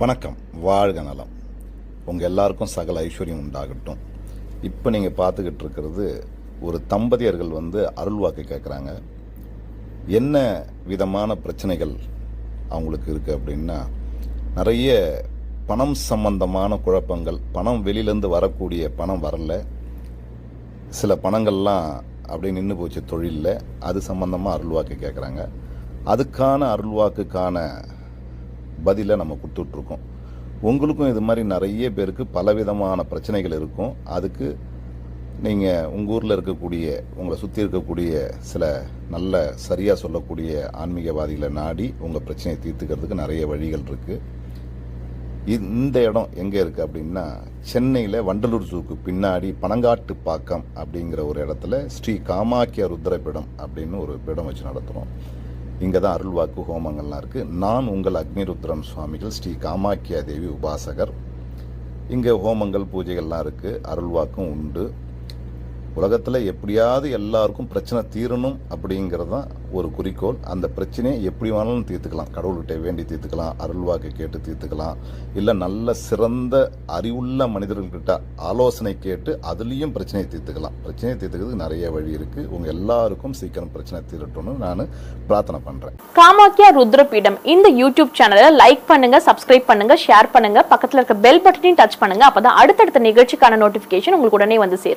வணக்கம். வாழ்க நலம். உங்கள் எல்லாருக்கும் சகல ஐஸ்வர்யம் உண்டாகட்டும். இப்போ நீங்கள் பார்த்துக்கிட்டு இருக்கிறது ஒரு தம்பதியர்கள் வந்து அருள்வாக்கு கேட்குறாங்க என்ன விதமான பிரச்சனைகள் அவங்களுக்கு இருக்குது அப்படின்னா நிறைய பணம் சம்பந்தமான குழப்பங்கள் பணம் வெளியிலேருந்து வரக்கூடிய பணம் வரல. சில பணங்கள்லாம் அப்படியே நின்று போச்சு தொழிலில். அது சம்பந்தமாக அருள்வாக்கு கேட்குறாங்க அதுக்கான அருள்வாக்குக்கான பதிலை நம்ம கொடுத்துட்ருக்கோம். உங்களுக்கும் இது மாதிரி நிறைய பேருக்கு பலவிதமான பிரச்சனைகள் இருக்கும். அதுக்கு நீங்கள் உங்கள் ஊரில் இருக்கக்கூடிய உங்களை சுற்றி இருக்கக்கூடிய சில நல்ல சரியாக சொல்லக்கூடிய ஆன்மீகவாதிகளை நாடி உங்கள் பிரச்சனையை தீர்த்துக்கிறதுக்கு நிறைய வழிகள் இருக்குது இந்த இடம் எங்கே இருக்குது அப்படின்னா சென்னையில் வண்டலூர் ஜூக்கு பின்னாடி பனங்காட்டு பாக்கம் அப்படிங்கிற ஒரு இடத்துல ஸ்ரீ காமாக்கிய ருத்ரபீடம் அப்படின்னு ஒரு பீடம் வச்சு நடத்துகிறோம் இங்கே தான் அருள்வாக்கு ஹோமங்கள்லாம் இருக்குது நான் உங்கள் அக்னிருத்ரன் சுவாமிகள் ஸ்ரீ காமாக்கியா தேவி உபாசகர். இங்கே ஹோமங்கள் பூஜைகள்லாம் இருக்குது அருள்வாக்கும் உண்டு. உலகத்தில் எப்படியாவது எல்லாருக்கும் பிரச்சனை தீரணும் அப்படிங்கிறது தான் ஒரு குறிக்கோள். அந்த பிரச்சனையை எப்படி வேணாலும் தீர்த்துக்கலாம். கடவுள்கிட்ட வேண்டி தீர்த்துக்கலாம். அருள்வாக்கு கேட்டு தீர்த்துக்கலாம். இல்லை நல்ல சிறந்த அறிவுள்ள மனிதர்கள்கிட்ட ஆலோசனை கேட்டு அதுலேயும் பிரச்சனையை தீர்த்துக்கலாம். பிரச்சனையை தீர்த்துக்கிறதுக்கு நிறைய வழி இருக்குது உங்கள் எல்லாருக்கும் சீக்கிரம் பிரச்சனை தீரட்டும்னு நான் பிரார்த்தனை பண்ணுறேன் காமாக்கியா ருத்ரபீடம். இந்த யூடியூப் சேனலை லைக் பண்ணுங்க சப்ஸ்கிரைப் பண்ணுங்க ஷேர் பண்ணுங்க. பக்கத்தில் இருக்க பெல் பட்டனையும் டச் பண்ணுங்க. அப்பதான் அடுத்தடுத்த நிகழ்ச்சிக்கான நோட்டிஃபிகேஷன் உங்களுக்கு உடனே வந்து சேரும்.